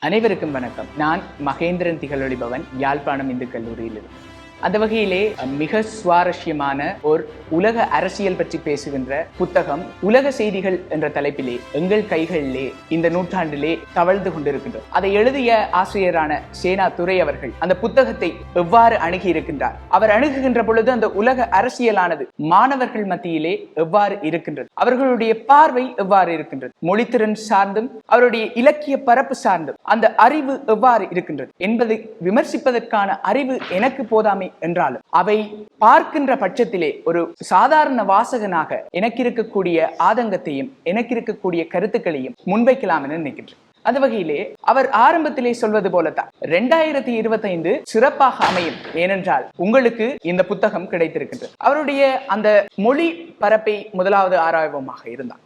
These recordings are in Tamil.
அனைவருக்கும் வணக்கம். நான் மகேந்திரன் திகழொளிபவன் யாழ்ப்பாணம் இந்து கல்லூரியிலிருந்து அந்த வகையிலே மிக சுவாரஸ்யமான ஒரு உலக அரசியல் பற்றி பேசுகின்ற புத்தகம் உலக செய்திகள் என்ற தலைப்பிலே எங்கள் கைகளிலே இந்த நூற்றாண்டிலே தவழ்ந்து கொண்டிருக்கின்றோம் அதை எழுதிய ஆசிரியரான சேனா துரை அவர்கள் அந்த புத்தகத்தை எவ்வாறு அணுகி இருக்கின்றார் அவர் அணுகுகின்ற பொழுது அந்த உலக அரசியலானது மாணவர்கள் மத்தியிலே எவ்வாறு இருக்கின்றது? அவர்களுடைய பார்வை எவ்வாறு இருக்கின்றது? மொழித்திறன் சார்ந்தும் அவருடைய இலக்கிய பரப்பு சார்ந்தும் அந்த அறிவு எவ்வாறு இருக்கின்றது? என்பதை விமர்சிப்பதற்கான அறிவு எனக்கு போதாமை என்றாலும் அவை பார்க்கின்ற பட்சத்திலே ஒரு சாதாரண வாசகனாக எனக்கு இருக்கக்கூடிய ஆதங்கத்தையும் எனக்கு இருக்கக்கூடிய கருத்துக்களையும் முன்வைக்கலாம் என நினைக்கின்றேன். அந்த வகையிலே அவர் ஆரம்பத்திலே சொல்வது போலத்தான். ரெண்டாயிரத்தி இருபத்தைந்து சிறப்பாக அமையும். ஏனென்றால் உங்களுக்கு இந்த புத்தகம் கிடைத்திருக்கின்றது. அவருடைய அந்த மொழி பரப்பை முதலாவது ஆராய்வமாக இருந்தார்.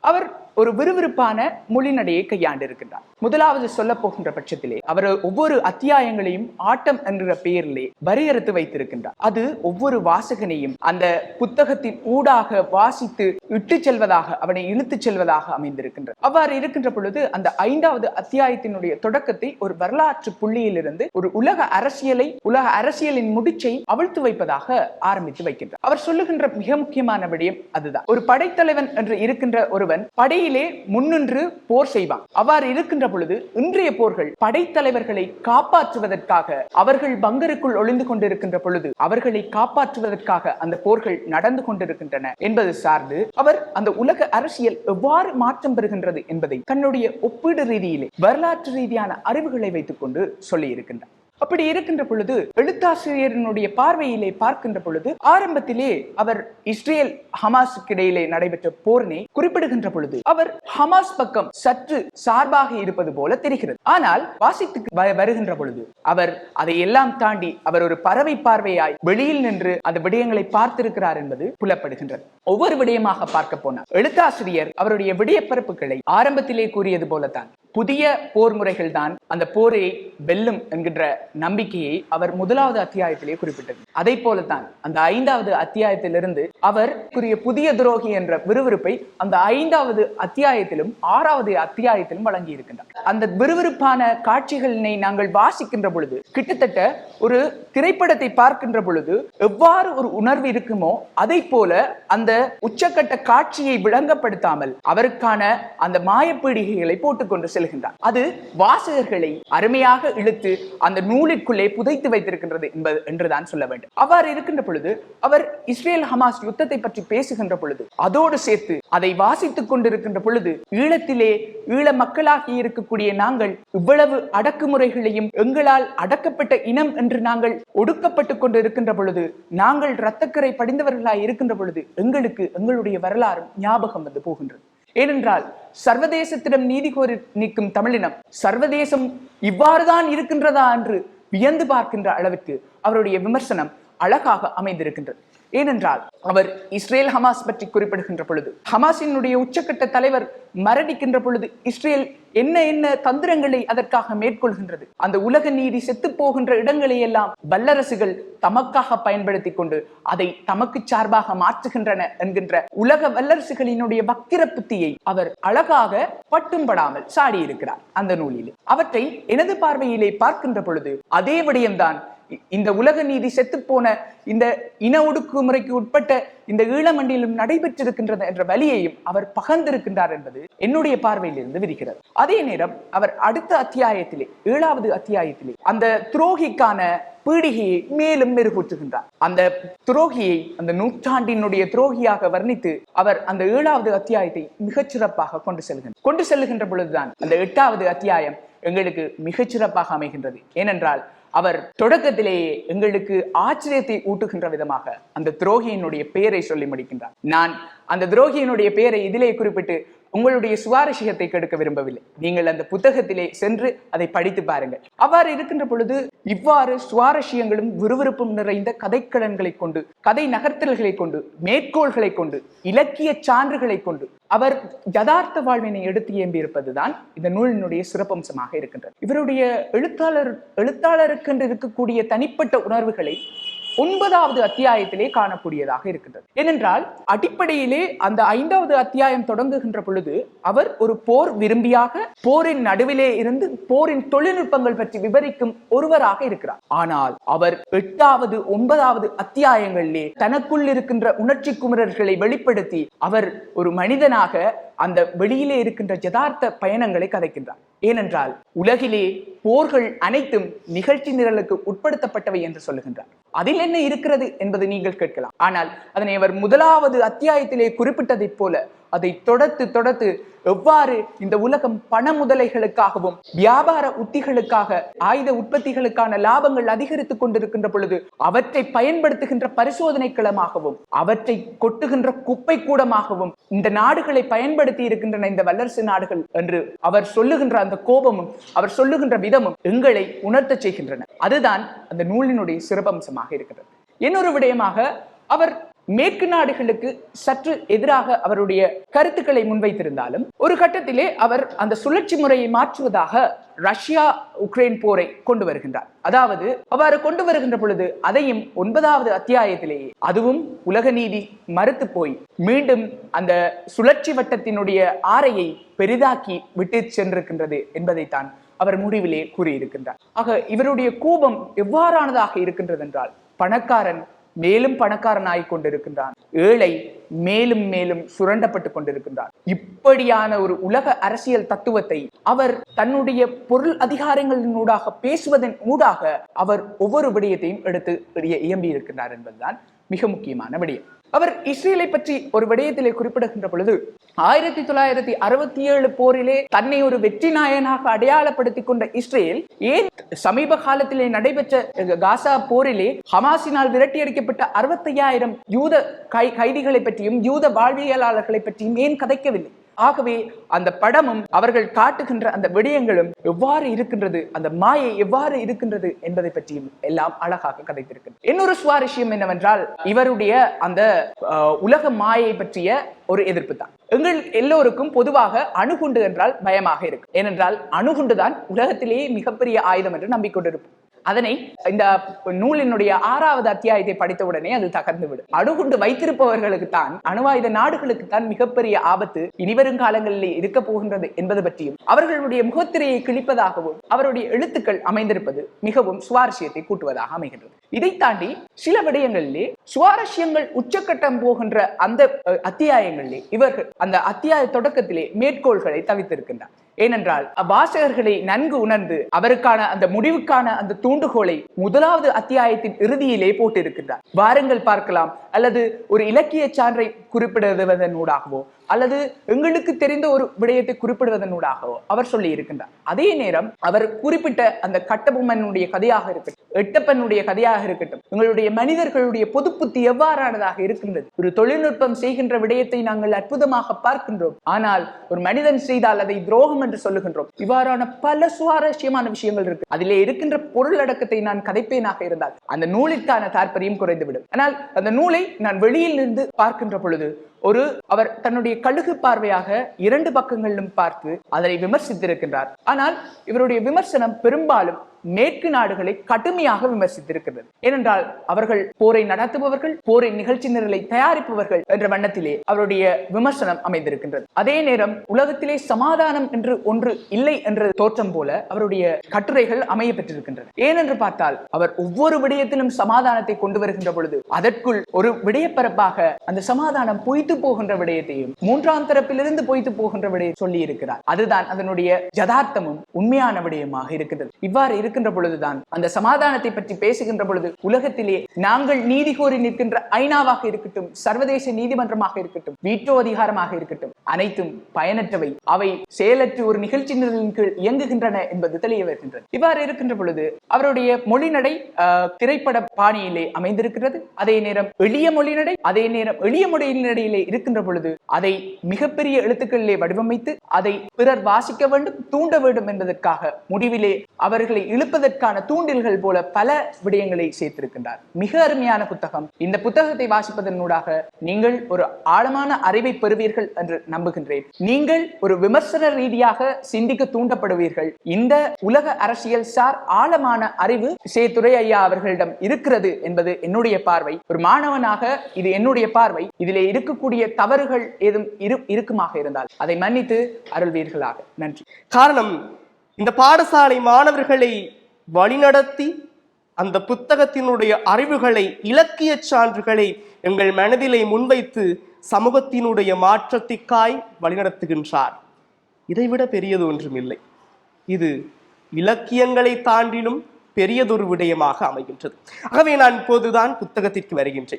அவர் ஒரு விறுவிறுப்பான மொழிநடையை கையாண்டு இருக்கின்றார் முதலாவது சொல்ல போகின்ற பட்சத்திலே அவர் ஒவ்வொரு அத்தியாயங்களையும் ஆட்டம் என்ற பெயரிலே வரையறுத்து வைத்திருக்கின்றார். அது ஒவ்வொரு வாசகனையும் அந்த புத்தகத்தின் ஊடாக வாசித்து இட்டு செல்வதாக அவனை இழுத்துச் செல்வதாக அமைந்திருக்கின்றது. அவ்வாறு இருக்கின்ற பொழுது அந்த ஐந்தாவது அத்தியாயத்தினுடைய தொடக்கத்தை ஒரு வரலாற்று புள்ளியிலிருந்து ஒரு உலக அரசியலை உலக அரசியலின் முடிச்சை அவிழ்த்து வைப்பதாக ஆரம்பித்து வைக்கின்றார். அவர் சொல்லுகின்ற மிக முக்கியமான விடயம் அதுதான். ஒரு படைத்தலைவன் என்று இருக்கின்ற ஒருவன் படையிலே முன்னின்று போர் செய்வான். அவ்வாறு இருக்கின்ற பொழுது இன்றைய போர்கள் படைத்தலைவர்களை காப்பாற்றுவதற்காக அவர்கள் பங்கருக்குள் ஒளிந்து கொண்டிருக்கின்ற பொழுது அவர்களை காப்பாற்றுவதற்காக அந்த போர்கள் நடந்து கொண்டிருக்கின்றன என்பது சார்ந்து அவர் அந்த உலக அரசியல் எவ்வாறு மாற்றம் பெறுகின்றது என்பதை தன்னுடைய ஒப்பீடு ரீதியிலே வரலாற்று ரீதியான அறிவுகளை வைத்துக் கொண்டு சொல்லியிருக்கின்றார். அப்படி இருக்கின்ற பொழுது எழுத்தாசிரியரினுடைய பார்வையிலே பார்க்கின்ற பொழுது ஆரம்பத்திலே அவர் இஸ்ரேல் ஹமாஸுக்கு இடையிலே நடைபெற்ற போரினை குறிப்பிடுகின்ற பொழுது அவர் ஹமாஸ் பக்கம் சற்று சார்பாக இருப்பது போல தெரிகிறது. ஆனால் வாசித்து வ- வருகின்ற பொழுது அவர் அதை எல்லாம் தாண்டி அவர் ஒரு பறவை பார்வையாய் வெளியில் நின்று அந்த விடயங்களை பார்த்திருக்கிறார் என்பது புலப்படுகின்றது. ஒவ்வொரு விடயமாக பார்க்க போனார் எழுத்தாசிரியர் அவருடைய விடயப்பரப்புகளை ஆரம்பத்திலே கூறியது போலத்தான். புதிய போர் முறைகள் தான் அந்த போரை வெல்லும் என்கின்ற நம்பிக்கையை அவர் முதலாவது அத்தியாயத்திலேயே குறிப்பிட்டது. அதை போலத்தான் அந்த ஐந்தாவது அத்தியாயத்திலிருந்து அவர் கூறிய புதிய துரோகி என்ற விறுவிறுப்பை அந்த ஐந்தாவது அத்தியாயத்திலும் ஆறாவது அத்தியாயத்திலும் வழங்கி இருக்கின்றார் அந்த விறுவிறுப்பான காட்சிகளினை நாங்கள் வாசிக்கின்ற பொழுது கிட்டத்தட்ட ஒரு திரைப்படத்தை பார்க்கின்ற பொழுது எவ்வாறு ஒரு உணர்வு இருக்குமோ அதை போல அந்த உச்சக்கட்ட காட்சியை விளங்கப்படுத்தாமல் அவருக்கான அந்த மாயப்பீடிகைகளை போட்டுக்கொண்டு செல்கின்றார் அது வாசகர்களை அருமையாக இழுத்து அந்த நூலிற்குள்ளே புதைத்து வைத்திருக்கின்றது என்பது என்றுதான் சொல்ல வேண்டும். அவ்வாறு இருக்கின்ற பொழுது அவர் இஸ்ரேல் ஹமாஸ் யுத்தத்தை பற்றி பேசுகின்ற பொழுது அதோடு சேர்த்து அதை வாசித்துக் கொண்டிருக்கின்ற பொழுது ஈழத்திலே ஈழ மக்களாகி இருக்கக்கூடிய நாங்கள் இவ்வளவு அடக்குமுறைகளையும் எங்களால் அடக்கப்பட்ட இனம் என்று நாங்கள் ஒடுக்கப்பட்டு கொண்டிருக்கின்ற பொழுது நாங்கள் இரத்தக்கரை படிந்தவர்களாய் இருக்கின்ற பொழுது எங்களுக்கு எங்களுடைய வரலாறும் ஞாபகம் வந்து போகின்றது. ஏனென்றால் சர்வதேசத்திடம் நீதி கோரி நிற்கும் தமிழினம் சர்வதேசம் இவ்வாறுதான் இருக்கின்றதா என்று வியந்து பார்க்கின்ற அளவிற்கு அவருடைய விமர்சனம் அழகாக அமைந்திருக்கின்றது. ஏனென்றால் அவர் இஸ்ரேல் ஹமாஸ் பற்றி குறிப்பிடுகின்ற பொழுது ஹமாஸினுடைய உச்சக்கட்ட தலைவர் மரணிக்கின்ற பொழுது இஸ்ரேல் என்ன என்ன தந்திரங்களை அதற்காக மேற்கொள்கின்றது? அந்த உலக நீதி செத்து போகின்ற இடங்களை எல்லாம் வல்லரசுகள் தமக்காக பயன்படுத்தி கொண்டு அதை தமக்கு சார்பாக மாற்றுகின்றன என்கின்ற உலக வல்லரசுகளினுடைய வக்கிர புத்தியை அவர் அழகாக பட்டும் படாமல் சாடியிருக்கிறார் அந்த நூலிலே. அவற்றை எனது பார்வையிலே பார்க்கின்ற பொழுது அதே விடயம்தான் இந்த உலக நீதி செத்துப்போன இந்த இன ஒடுக்குமுறைக்கு உட்பட்ட இந்த ஈழமண்டிலும் நடைபெற்றிருக்கின்றது என்ற வழியையும் அவர் பகர்ந்திருக்கின்றார் என்பது என்னுடைய பார்வையிலிருந்து விரிகிறது. அதே நேரம் அவர் அடுத்த அத்தியாயத்திலே ஏழாவது அத்தியாயத்திலே அந்த துரோகிக்கான பீடிகையை மேலும் மெருகூற்றுகின்றார். அந்த துரோகியை அந்த நூற்றாண்டினுடைய துரோகியாக வர்ணித்து அவர் அந்த ஏழாவது அத்தியாயத்தை மிகச்சிறப்பாக கொண்டு செல்கின்றார் கொண்டு செல்லுகின்ற பொழுதுதான் அந்த எட்டாவது அத்தியாயம் எங்களுக்கு மிகச்சிறப்பாக அமைகின்றது. ஏனென்றால் அவர் தொடக்கத்திலேயே எங்களுக்கு ஆச்சரியத்தை ஊட்டுகின்ற விதமாக அந்த துரோகியினுடைய பெயரை சொல்லி முடிக்கின்றார். நான் அந்த துரோகியினுடைய பெயரை இதிலே குறிப்பிட்டு உங்களுடைய சுவாரஸ்யத்தை கெடுக்க விரும்பவில்லை. நீங்கள் அந்த புத்தகத்திலே சென்று அதை படித்து பாருங்கள். அவ்வாறு இருக்கின்ற பொழுது இவ்வாறு சுவாரஸ்யங்களும் விறுவிறுப்பும் நிறைந்த கதைக்களன்களை கொண்டு கதை நகர்த்தல்களை கொண்டு மேற்கோள்களை கொண்டு இலக்கிய சான்றுகளை கொண்டு அவர் யதார்த்த வாழ்வினை எடுத்து இயம்பியிருப்பதுதான் இந்த நூலினுடைய சிறப்பம்சமாக இருக்கின்றது. இவருடைய எழுத்தாளர் எழுத்தாளருக்கென்று இருக்கக்கூடிய தனிப்பட்ட உணர்வுகளை ஒன்பதாவது அத்தியாயத்திலே காணக்கூடியதாக இருக்கின்றது. ஏனென்றால் அடிப்படையிலே அந்த ஐந்தாவது அத்தியாயம் தொடங்குகின்ற பொழுது அவர் ஒரு போர் விரும்பியாக போரின் நடுவிலே இருந்து போரின் தொழில்நுட்பங்கள் பற்றி விவரிக்கும் ஒருவராக இருக்கிறார். ஆனால் அவர் எட்டாவது ஒன்பதாவது அத்தியாயங்களிலே தனக்குள் இருக்கின்ற உணர்ச்சி குமரர்களை வெளிப்படுத்தி அவர் ஒரு மனிதனாக அந்த வெளியிலே இருக்கின்ற யதார்த்த பயணங்களை கதைக்கின்றார். ஏனென்றால் உலகிலே போர்கள் அனைத்தும் நிகழ்ச்சி நிரலுக்கு உட்படுத்தப்பட்டவை என்று சொல்லுகின்றார். அதில் என்ன இருக்கிறது என்பது நீங்கள் கேட்கலாம். ஆனால் அதனை அவர் முதலாவது அத்தியாயத்திலே குறிப்பிட்டதைப் போல அதை தொடர்த்து தொடர்த்து எவ்வாறு இந்த உலகம் பண முதலைகளுக்காகவும் வியாபார உத்திகளுக்காக ஆயுத உற்பத்திகளுக்கான லாபங்கள் அதிகரித்துக் கொண்டிருக்கின்ற பொழுது அவற்றை பயன்படுத்துகின்ற பரிசோதனை களமாகவும் அவற்றை கொட்டுகின்ற குப்பை கூடமாகவும் இந்த நாடுகளை பயன்படுத்தி இருக்கின்றன இந்த வல்லரசு நாடுகள் என்று அவர் சொல்லுகின்ற அந்த கோபமும் அவர் சொல்லுகின்ற விதமும் எங்களை உணர்த்தச் செய்கின்றன. அதுதான் அந்த நூலினுடைய சிறப்பம்சமாக இருக்கிறது. இன்னொரு விடயமாக அவர் மேற்கு நாடுகளுக்கு சற்று எதிராக அவருடைய கருத்துக்களை முன்வைத்திருந்தாலும் ஒரு கட்டத்திலே அவர் அந்த சுழற்சி முறையை மாற்றுவதாக ரஷ்யா உக்ரைன் போரை கொண்டு வருகின்றார். அதாவது அவ்வாறு கொண்டு வருகின்ற பொழுது அதையும் ஒன்பதாவது அத்தியாயத்திலேயே அதுவும் உலக நீதி மறுத்து போய் மீண்டும் அந்த சுழற்சி வட்டத்தினுடைய ஆரையை பெரிதாக்கி விட்டு சென்றிருக்கின்றது என்பதைத்தான் அவர் முடிவிலே கூறியிருக்கின்றார். ஆக இவருடைய கோபம் எவ்வாறானதாக இருக்கின்றது என்றால் பணக்காரன் மேலும் பணக்காரன் ஆகி கொண்டிருக்கின்றான். ஏழை மேலும் மேலும் சுரண்டப்பட்டு கொண்டிருக்கின்றார் இப்படியான ஒரு உலக அரசியல் தத்துவத்தை அவர் தன்னுடைய பொருள் அதிகாரங்களின் ஊடாக பேசுவதன் ஊடாக அவர் ஒவ்வொரு விடயத்தையும் எடுத்து இயம்பி இருக்கின்றார் என்பதுதான் மிக முக்கியமான விடயம். அவர் இஸ்ரேலை பற்றி ஒரு விடயத்திலே குறிப்பிடுகின்ற பொழுது ஆயிரத்தி தொள்ளாயிரத்தி அறுபத்தி ஏழு போரிலே தன்னை ஒரு வெற்றி நாயனாக அடையாளப்படுத்திக் கொண்ட இஸ்ரேல் ஏன் சமீப காலத்திலே நடைபெற்ற காசா போரிலே ஹமாசினால் விரட்டியடிக்கப்பட்ட அறுபத்தையாயிரம் யூத கை கைதிகளை பற்றியும் யூத வாழ்வியலாளர்களை பற்றியும் ஏன் கதைக்கவில்லை? ஆகவே அந்த படமும் அவர்கள் காட்டுகின்ற அந்த விடயங்களும் எவ்வாறு இருக்கின்றது அந்த மாயை எவ்வாறு இருக்கின்றது என்பதை பற்றியும் எல்லாம் அழகாக கதைத்திருக்கிறது இன்னொரு சுவாரஸ்யம் என்னவென்றால் இவருடைய அந்த அஹ், உலக மாயை பற்றிய ஒரு எதிர்ப்பு தான். எங்கள் எல்லோருக்கும் பொதுவாக அணுகுண்டு என்றால் பயமாக இருக்கு ஏனென்றால் அணுகுண்டு தான் உலகத்திலேயே மிகப்பெரிய ஆயுதம் என்று நம்பிக்கொண்டிருப்போம். அதனை இந்த நூலினுடைய ஆறாவது அத்தியாயத்தை படித்தவுடனே அது தகர்ந்து விடும் அணுகுண்டு வைத்திருப்பவர்களுக்கு தான் அணுவாயுத நாடுகளுக்கு தான் மிகப்பெரிய ஆபத்து இனிவரும் காலங்களிலே இருக்க போகின்றது என்பது பற்றியும் அவர்களுடைய முகத்திரையை கிழிப்பதாகவும் அவருடைய எழுத்துக்கள் அமைந்திருப்பது மிகவும் சுவாரஸ்யத்தை கூட்டுவதாக அமைகின்றது. இதை தாண்டி சில விடயங்களிலே சுவாரஸ்யங்கள் உச்சக்கட்டம் போகின்ற அந்த அஹ், அத்தியாயங்களிலே இவர்கள் அந்த அத்தியாய தொடக்கத்திலே மேற்கோள்களை தவித்திருக்கின்றார். ஏனென்றால் அவ்வாசகர்களை நன்கு உணர்ந்து அவருக்கான அந்த முடிவுக்கான அந்த தூண்டுகோலை முதலாவது அத்தியாயத்தின் இறுதியிலே போட்டிருக்கின்றார். வாருங்கள் பார்க்கலாம். அல்லது ஒரு இலக்கிய சான்றை குறிப்பிடுவதன் ஊடாகவோ அல்லது எங்களுக்கு தெரிந்த ஒரு விடயத்தை குறிப்பிடுவதனூடாகவோ அவர் சொல்லி இருக்கின்றார். அதே நேரம் அவர் குறிப்பிட்ட அந்த கட்டபொம்மனுடைய கதையாக இருக்கட்டும் எட்டப்பனுடைய கதையாக இருக்கட்டும் எங்களுடைய மனிதர்களுடைய பொது புத்தி எவ்வாறானதாக இருக்கின்றது ஒரு தொழில்நுட்பம் செய்கின்ற விடயத்தை நாங்கள் அற்புதமாக பார்க்கின்றோம். ஆனால் ஒரு மனிதன் செய்தால் அதை துரோகம் என்று சொல்லுகின்றோம். இவ்வாறான பல சுவாரஸ்யமான விஷயங்கள் இருக்கு. அதிலே இருக்கின்ற பொருள் அடக்கத்தை நான் கதைப்பேனாக இருந்தால் அந்த நூலிற்கான தாற்பயம் குறைந்துவிடும். ஆனால் அந்த நூலை நான் வெளியில் இருந்து பார்க்கின்ற பொழுது ஒரு அவர் தன்னுடைய கழுகு பார்வையாக இரண்டு பக்கங்களிலும் பார்த்து அதனை விமர்சித்திருக்கின்றார். ஆனால் இவருடைய விமர்சனம் பெரும்பாலும் மேற்கு நாடுகளை கடுமையாக விமர்சித்திருக்கிறது. ஏனென்றால் அவர்கள் போரை நடத்துபவர்கள் போரை நிகழ்ச்சி நிரலை தயாரிப்பவர்கள் என்ற வண்ணத்திலே அவருடைய விமர்சனம் அமைந்திருக்கின்றது. அதே நேரம் உலகத்திலே சமாதானம் என்று ஒன்று இல்லை என்ற தோற்றம் போல அவருடைய கட்டுரைகள் அமைய பெற்றிருக்கின்றன ஏனென்று பார்த்தால் அவர் ஒவ்வொரு விடயத்திலும் சமாதானத்தை கொண்டு வருகின்ற பொழுது அதற்குள் ஒரு விடயப்பரப்பாக அந்த சமாதானம் பொய்த்து போகின்ற விடயத்தையும் மூன்றாம் தரப்பிலிருந்து பொய்த்து போகின்ற விடயம் சொல்லி இருக்கிறார் அதுதான் அதனுடைய யதார்த்தமும் உண்மையான விடயமாக இருக்கிறது. இவ்வாறு இருக்கின்ற பொழுதுதான். அந்த சமாதானத்தை பற்றி பேசுகின்ற பொழுது உலகத்திலே நாங்கள் நீதி கோரி நிற்கின்ற ஐநாவாக இருக்கட்டும் சர்வதேச நீதிமன்றமாக இருக்கட்டும் வீட்டோ அதிகாரமாக இருக்கட்டும் அனைத்தும் பயனற்றவை. அவை செயலற்று ஒரு நிகழ்ச்சி நிரலின் கீழ் இயங்குகின்றன என்பது தெளிய வருகின்றது. இவ்வாறு இருக்கின்ற பொழுது அவருடைய மொழிநடை திரைப்பட பாணியிலே அமைந்திருக்கிறது. அதே நேரம் எளிய மொழிநடை அதே நேரம் எளிய மொழிநடையிலே இருக்கின்ற பொழுது அதை மிகப்பெரிய எழுத்துக்களிலே வடிவமைத்து அதை பிறர் வாசிக்க வேண்டும் தூண்ட வேண்டும் என்பதற்காக முடிவிலே அவர்களை இழுப்பதற்கான தூண்டில்கள் போல பல விடயங்களை சேர்த்திருக்கின்றார். மிக அருமையான புத்தகம். இந்த புத்தகத்தை வாசிப்பதனூடாக நீங்கள் ஒரு ஆழமான அறிவை பெறுவீர்கள் என்று நம்புகின்றேன். நீங்கள் ஒரு விமர்சன ரீதியாக சிந்திக்க தூண்டப்படுவீர்கள். இந்த உலக அரசியல் சார் ஆழமான அறிவு சேத்துரை ஐயா அவர்களிடம் இருக்கிறது என்பது என்னுடைய பார்வை. ஒரு மாணவனாக இது என்னுடைய பார்வை. இதிலே இருக்கக்கூடிய தவறுகள் ஏதும் இரு இருக்குமாக இருந்தால் அதை மன்னித்து அருள்வீர்களாக. நன்றி. காரணம் இந்த பாடசாலை மாணவர்களை வழிநடத்தி அந்த புத்தகத்தினுடைய அறிவுகளை இலக்கிய சான்றுகளை எங்கள் மனதிலே முன்வைத்து சமூகத்தினுடைய மாற்றத்திற்காய் வழிநடத்துகின்றார். இதைவிட பெரியது ஒன்றுமில்லை. இது இலக்கியங்களை தாண்டிலும் பெரியதொரு விடயமாக அமைகின்றது. ஆகவே நான் இப்போதுதான் புத்தகத்திற்கு வருகின்றேன்.